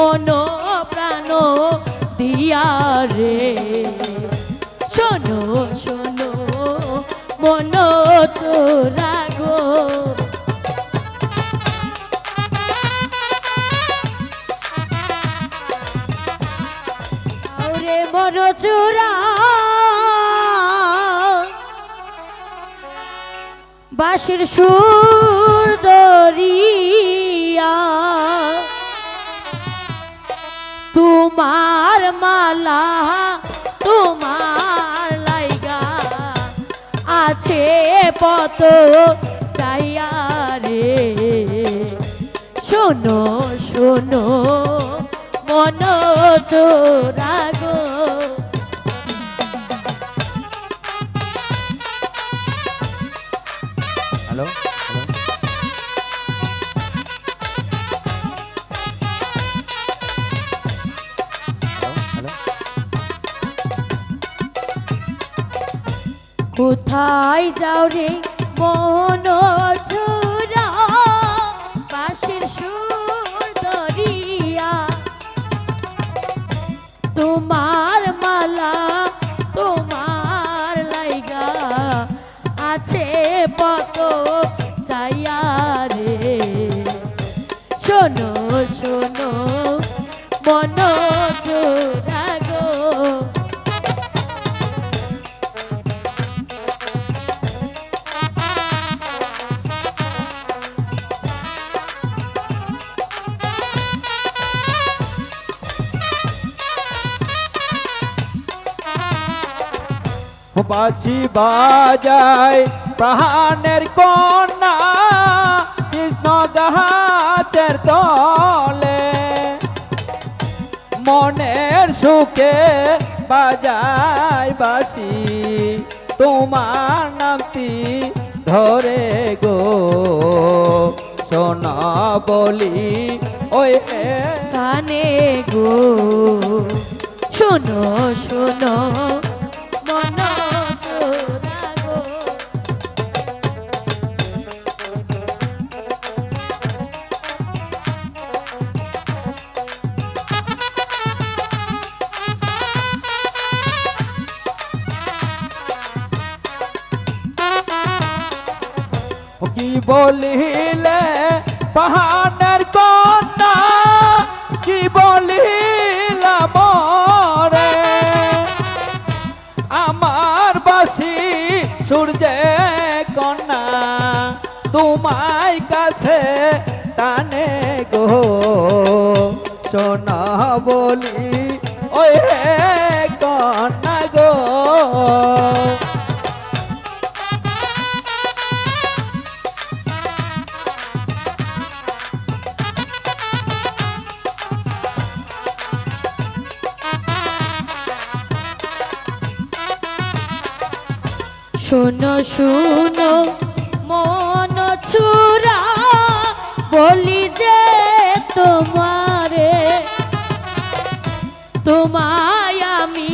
মন প্রাণ দিয়া রে। শোনো শোনো মন চোরা গো। চোরা। বাঁশির সুর দরি মালা তোমার লাইগা আছে পত চাইয়া রে। শোনো শোনো মন চোরাগো হ্যালো হ্যালো? কোথায় যাও রে মন বাঁশি বাজায় প্রাণের কন্যা কৃষ্ণ গাছের তলে। মনের সুখে বাজায় বাসি, তোমার নামটি ধরে গো। সোনা বলি, ওই কানে গো। শোনো শোনো बोली ले पहाड़ শোনো শোনো, মন ছুরা, বলি যে তোমারে, তোমায় আমি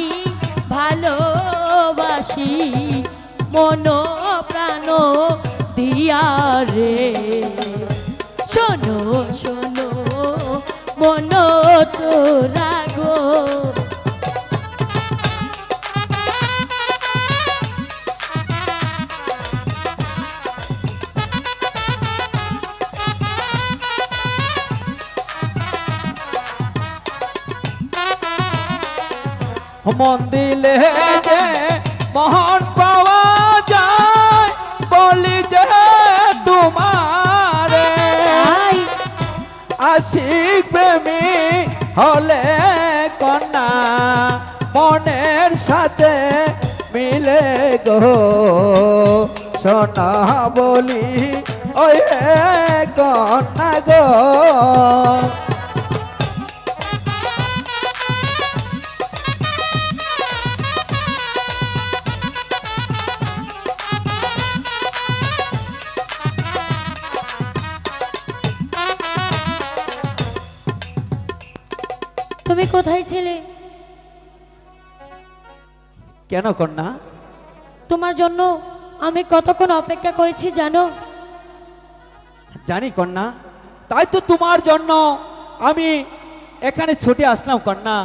ভালোবাসি, মন প্রাণ দিয়া রে। শোনো শোনো, মন চোরা মন দিলে যে মহান পাওয়া যায় বলি যে তোমারে। আশিক প্রেমী হলে কন্যা মনের সাথে মিলে গো। সোনা বলি ওই কন্যা গো। কোথায় ছিলে? কেন কন্যা? তোমার জন্য আমি কতক্ষণ অপেক্ষা করেছি জানো? জানি কন্যা তাই তো তোমার জন্য আমি এখানে ছুটে আসলাম কন্যা।